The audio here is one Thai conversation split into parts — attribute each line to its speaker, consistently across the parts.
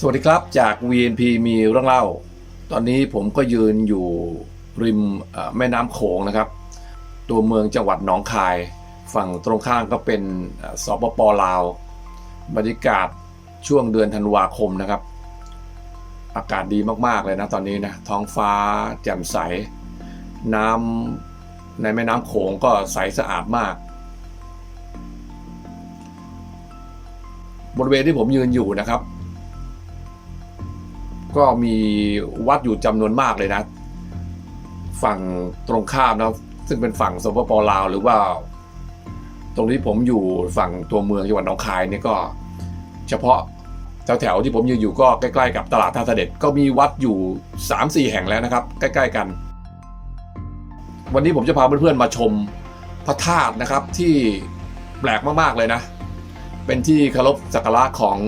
Speaker 1: สวัสดีครับจาก VNP มีเรื่องเล่า ตอนนี้ผมก็ยืนอยู่ริมแม่น้ำโขงนะครับ ตัวเมืองจังหวัดหนองคาย ฝั่งตรงข้ามก็เป็นสปปลาว บรรยากาศช่วงเดือนธันวาคมนะครับ อากาศดีมากๆเลยนะตอนนี้นะท้องฟ้าแจ่มใส น้ำในแม่น้ำโขงก็ใสสะอาดมาก บริเวณที่ผมยืนอยู่นะครับ ก็มีวัดอยู่จำนวนมากเลยนะ ฝั่งตรงข้ามนะซึ่งเป็นฝั่งสปปลาวหรือว่า ตรงที่ผมอยู่ฝั่งตัวเมืองจังหวัดหนองคายเนี่ยก็ เฉพาะแถวๆที่ผมยืนอยู่ก็ใกล้ๆกับตลาดท่าเสด็จก็มีวัดอยู่ 3-4 แห่งแล้วนะครับ ใกล้ๆกัน วันนี้ผมจะพาเพื่อนๆมาชมพระธาตุนะครับที่แปลกมากๆเลยนะ เป็นที่เคารพสักการะของ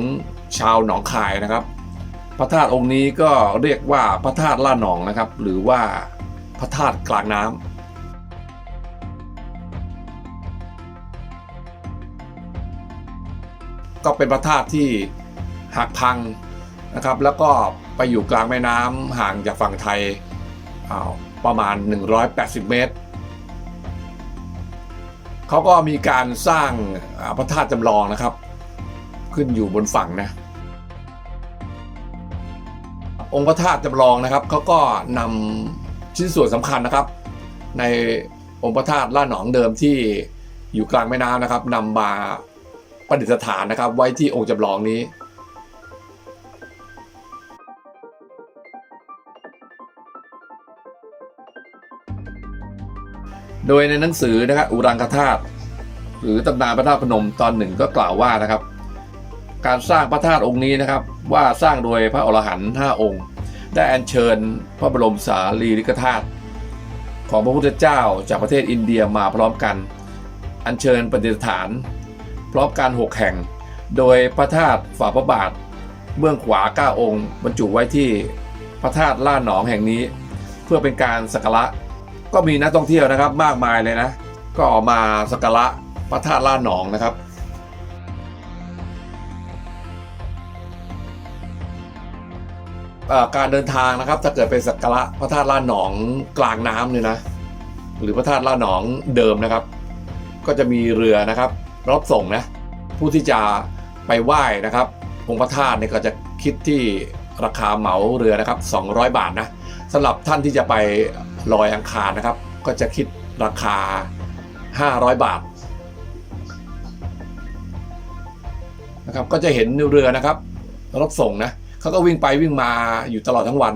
Speaker 1: ชาวหนองคายนะครับ พระธาตุองค์นี้ก็เรียกว่าพระธาตุล่าหนองนะครับ หรือว่าพระธาตุกลางน้ำก็เป็นพระธาตุที่หักพังนะครับ แล้วก็ไปอยู่กลางแม่น้ำห่างจากฝั่งไทยประมาณ 180 เมตร เขาก็มีการสร้างพระธาตุจำลองนะครับ ขึ้นอยู่บนฝั่งนะ องค์พระธาตุจำลองนะครับเขาก็นำชิ้นส่วนสำคัญนะครับ ในองค์พระธาตุล่าหนองเดิมที่อยู่กลางแม่น้ำนะครับนำมาประดิษฐานนะครับ ไว้ที่องค์จำลองนี้โดยในหนังสือนะครับอุรังคธาตุหรือตำนานพระธาตุพนมตอนหนึ่งก็กล่าวว่านะครับ การสร้างพระธาตุองค์นี้นะครับว่าสร้างโดยพระอรหันต์ห้าองค์ ได้อัญเชิญพระบรมสารีริกธาตุของพระพุทธเจ้าจากประเทศอินเดียมาพร้อมกัน อัญเชิญประดิษฐาน พร้อมกันหกแห่ง โดยพระธาตุฝ่าพระบาท เบื้องขวาเก้าองค์ บรรจุไว้ที่พระธาตุล่าหนองแห่งนี้ เพื่อเป็นการสักการะก็มีนักท่องเที่ยวนะครับมากมายเลยนะ ก็ออกมาสักการะพระธาตุล่าหนองนะครับ การเดินทางนะครับ ถ้าเกิดไปสักการะพระธาตุล่าหนองกลางน้ำเนี่ยนะ หรือพระธาตุล่าหนองเดิมนะครับ ก็จะมีเรือนะครับรับส่งนะผู้ที่จะไปไหว้นะครับองค์พระธาตุเนี่ยก็จะคิดที่ราคาเหมาเรือนะครับ 200 บาทนะสำหรับท่านที่จะไปลอยอังคารนะครับ ก็จะคิดราคา 500 บาทนะครับก็จะเห็นเรือนะครับรับส่งนะ เขาก็วิ่งไปวิ่งมาอยู่ตลอดทั้งวัน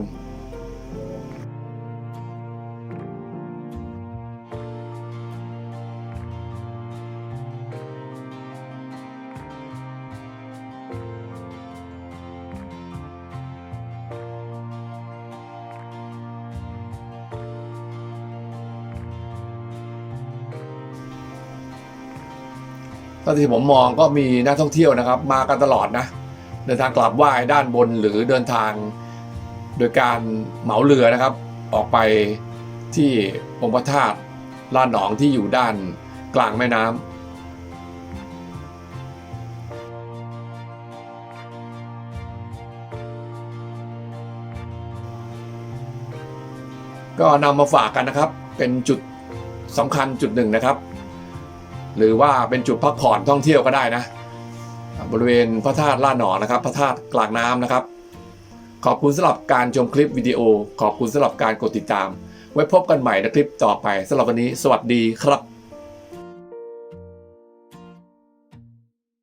Speaker 1: ตอนที่ผมมองก็มีนักท่องเที่ยวนะครับ มากันตลอดนะ เดินทางกลับไหว้ด้านบนหรือเดินทาง โดยการเหมาเรือนะครับ ออกไปที่องค์พระธาตุลานหนองที่อยู่ด้านกลางแม่น้ำก็นำมาฝากกันนะครับ เป็นจุดสำคัญจุดหนึ่งนะครับ หรือว่าเป็นจุดพักผ่อนท่องเที่ยวก็ได้นะ บริเวณพระธาตุล่าหนอนะครับ พระธาตุกลางน้ำนะครับ ขอบคุณสำหรับการชมคลิปวิดีโอ ขอบคุณสำหรับการกดติดตาม ไว้พบกันใหม่ในคลิปต่อไปสำหรับวันนี้ สวัสดีครับ